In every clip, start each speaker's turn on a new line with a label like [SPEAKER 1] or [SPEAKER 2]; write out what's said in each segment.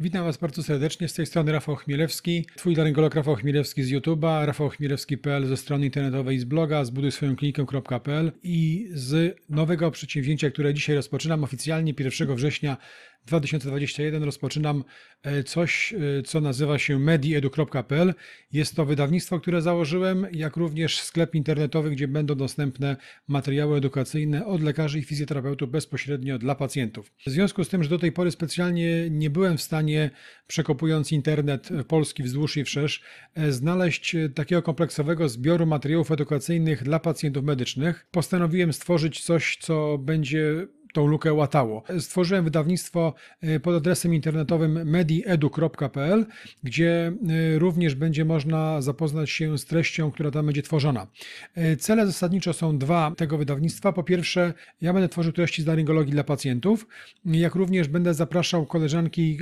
[SPEAKER 1] Witam Was bardzo serdecznie. Z tej strony Rafał Chmielewski, Twój laryngolog Rafał Chmielewski z YouTube'a, rafałchmielewski.pl ze strony internetowej z bloga, zbuduj swoją klinikę.pl i z nowego przedsięwzięcia, które dzisiaj rozpoczynam oficjalnie 1 września 2021 rozpoczynam e, coś, e, co nazywa się mediedu.pl. Jest to wydawnictwo, które założyłem, jak również sklep internetowy, gdzie będą dostępne materiały edukacyjne od lekarzy i fizjoterapeutów bezpośrednio dla pacjentów. W związku z tym, że do tej pory specjalnie nie byłem w stanie, przekopując internet polski wzdłuż i wszerz, e, znaleźć takiego kompleksowego zbioru materiałów edukacyjnych dla pacjentów medycznych, postanowiłem stworzyć coś, co będzie tą lukę łatało. Stworzyłem wydawnictwo y, pod adresem internetowym mediedu.pl, gdzie y, również będzie można zapoznać się z treścią, która tam będzie tworzona. Y, cele zasadniczo są dwa tego wydawnictwa. Po pierwsze, ja będę tworzył treści z laryngologii dla pacjentów, jak również będę zapraszał koleżanki,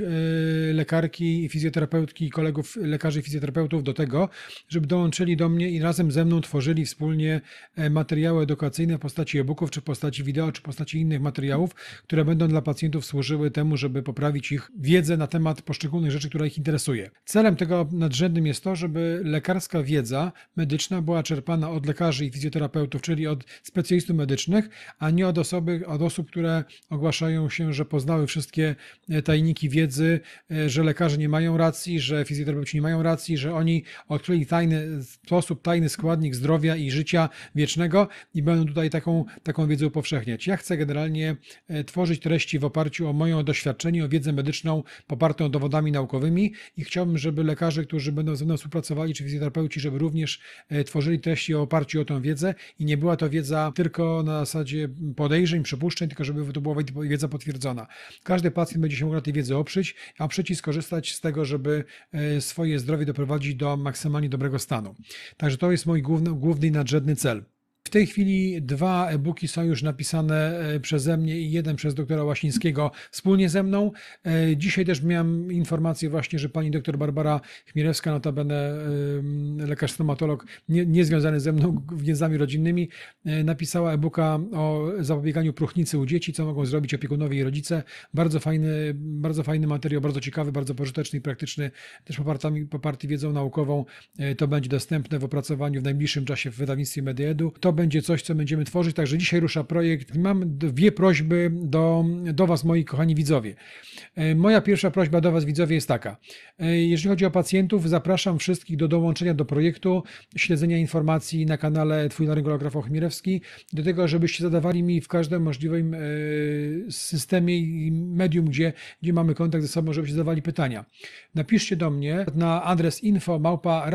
[SPEAKER 1] lekarki, fizjoterapeutki, kolegów lekarzy i fizjoterapeutów do tego, żeby dołączyli do mnie i razem ze mną tworzyli wspólnie materiały edukacyjne w postaci e-booków, czy w postaci wideo, czy w postaci innych materiałów materiałów, które będą dla pacjentów służyły temu, żeby poprawić ich wiedzę na temat poszczególnych rzeczy, które ich interesuje. Celem tego nadrzędnym jest to, żeby lekarska wiedza medyczna była czerpana od lekarzy i fizjoterapeutów, czyli od specjalistów medycznych, a nie od, osoby, od osób, które ogłaszają się, że poznały wszystkie e, tajniki wiedzy, e, że lekarze nie mają racji, że fizjoterapeuci nie mają racji, że oni odkryli tajny sposób, tajny składnik zdrowia i życia wiecznego i będą tutaj taką, taką wiedzę upowszechniać. Ja chcę generalnie E, tworzyć treści w oparciu o moje doświadczenie, o wiedzę medyczną popartą dowodami naukowymi i chciałbym, żeby lekarze, którzy będą ze mną współpracowali, czy fizjoterapeuci, żeby również e, tworzyli treści o oparciu o tę wiedzę i nie była to wiedza tylko na zasadzie podejrzeń, przypuszczeń, tylko żeby to była wiedza potwierdzona. Każdy pacjent będzie się mógł na tej wiedzy oprzeć, a przycisk skorzystać z tego, żeby e, swoje zdrowie doprowadzić do maksymalnie dobrego stanu. Także to jest mój główny, główny i nadrzędny cel. Tej chwili dwa e-booki są już napisane e, przeze mnie i jeden przez doktora Łasińskiego wspólnie ze mną. E, dzisiaj też miałem informację właśnie, że pani doktor Barbara Chmielewska, notabene lekarz stomatolog, nie, związany ze mną więzami rodzinnymi, e, napisała e-booka o zapobieganiu próchnicy u dzieci, co mogą zrobić opiekunowie i rodzice. Bardzo fajny, bardzo fajny materiał, bardzo ciekawy, bardzo pożyteczny i praktyczny, też poparty, poparty wiedzą naukową. To będzie dostępne w opracowaniu w najbliższym czasie w wydawnictwie Mediedu. To będzie coś, co będziemy tworzyć. Także dzisiaj rusza projekt. Mam dwie prośby do, do Was, moi kochani widzowie. E, moja pierwsza prośba do Was, widzowie, jest taka. E, jeżeli chodzi o pacjentów, zapraszam wszystkich do dołączenia do projektu, śledzenia informacji na kanale Twój laryngolog Rafał Chmierewski, do tego, żebyście zadawali mi w każdym możliwym e, systemie i medium, gdzie, gdzie mamy kontakt ze sobą, żebyście zadawali pytania. Napiszcie do mnie na adres info małpa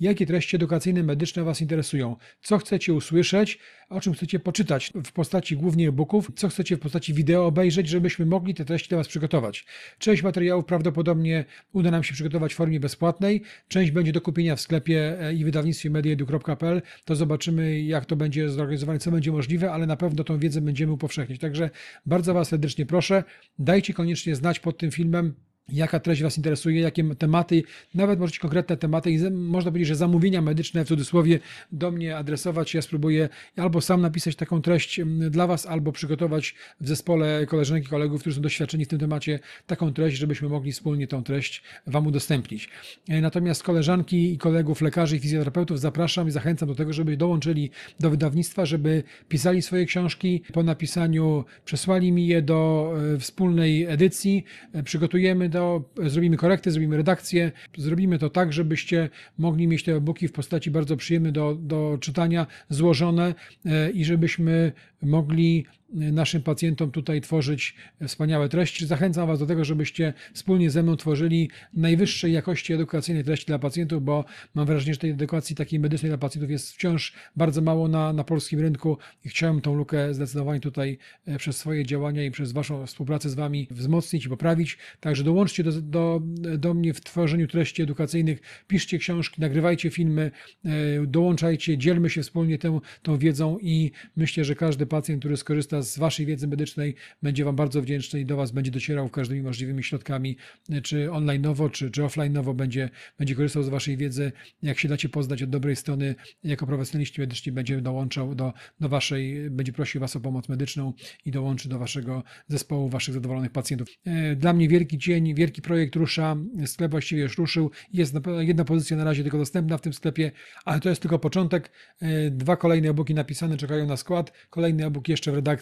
[SPEAKER 1] jakie treści edukacyjne medyczne Was interesują co chcecie usłyszeć, o czym chcecie poczytać. W postaci głównie e-booków, co chcecie w postaci wideo obejrzeć, żebyśmy mogli te treści dla Was przygotować. Część materiałów prawdopodobnie uda nam się przygotować w formie bezpłatnej, część będzie do kupienia w sklepie e, i wydawnictwie mediedu.pl, to zobaczymy jak to będzie zorganizowane, co będzie możliwe, ale na pewno tą wiedzę będziemy upowszechniać. Także bardzo Was serdecznie proszę, dajcie koniecznie znać pod tym filmem, jaka treść Was interesuje, jakie tematy, nawet możecie konkretne tematy i można powiedzieć, że zamówienia medyczne w cudzysłowie do mnie adresować. Ja spróbuję albo sam napisać taką treść dla Was, albo przygotować w zespole koleżanek i kolegów, którzy są doświadczeni w tym temacie, taką treść, żebyśmy mogli wspólnie tą treść Wam udostępnić. E, natomiast koleżanki i kolegów, lekarzy i fizjoterapeutów zapraszam i zachęcam do tego, żeby dołączyli do wydawnictwa, żeby pisali swoje książki. Po napisaniu przesłali mi je do e, wspólnej edycji. E, przygotujemy to, zrobimy korekty, zrobimy redakcję, zrobimy to tak, żebyście mogli mieć te e-booki w postaci bardzo przyjemnej do, do czytania, złożone e, i żebyśmy mogli naszym pacjentom tutaj tworzyć wspaniałe treści. Zachęcam Was do tego, żebyście wspólnie ze mną tworzyli najwyższej jakości edukacyjnej treści dla pacjentów, bo mam wrażenie, że tej edukacji takiej medycznej dla pacjentów jest wciąż bardzo mało na, na polskim rynku i chciałem tą lukę zdecydowanie tutaj e, przez swoje działania i przez Waszą współpracę z Wami wzmocnić i poprawić. Także dołączcie do, do, do mnie w tworzeniu treści edukacyjnych, piszcie książki, nagrywajcie filmy, e, dołączajcie, dzielmy się wspólnie tą, tą wiedzą i myślę, że każdy pacjent, który skorzysta z Waszej wiedzy medycznej, będzie Wam bardzo wdzięczny i do Was będzie docierał każdymi możliwymi środkami, czy online'owo, czy, czy offline'owo, będzie, będzie korzystał z Waszej wiedzy. Jak się dacie poznać od dobrej strony, jako profesjonaliści medyczni będzie dołączał do, do Waszej, będzie prosił Was o pomoc medyczną i dołączy do Waszego zespołu, Waszych zadowolonych pacjentów. E, Dla mnie wielki dzień, wielki projekt rusza, sklep właściwie już ruszył, jest jedna pozycja na razie tylko dostępna w tym sklepie, ale to jest tylko początek. E, Dwa kolejne e-booki napisane czekają na skład, kolejny e-book jeszcze w redakcji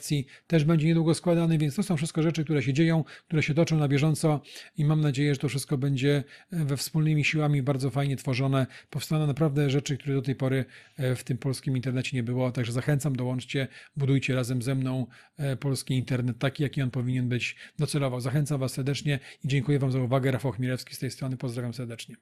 [SPEAKER 1] też będzie niedługo składany, więc to są wszystko rzeczy, które się dzieją, które się toczą na bieżąco i mam nadzieję, że to wszystko będzie e, we wspólnymi siłami bardzo fajnie tworzone. Powstaną naprawdę rzeczy, które do tej pory e, w tym polskim internecie nie było, także zachęcam, dołączcie, budujcie razem ze mną e, polski internet taki, jaki on powinien być docelowo. Zachęcam Was serdecznie i dziękuję Wam za uwagę. Rafał Chmielewski z tej strony, pozdrawiam serdecznie.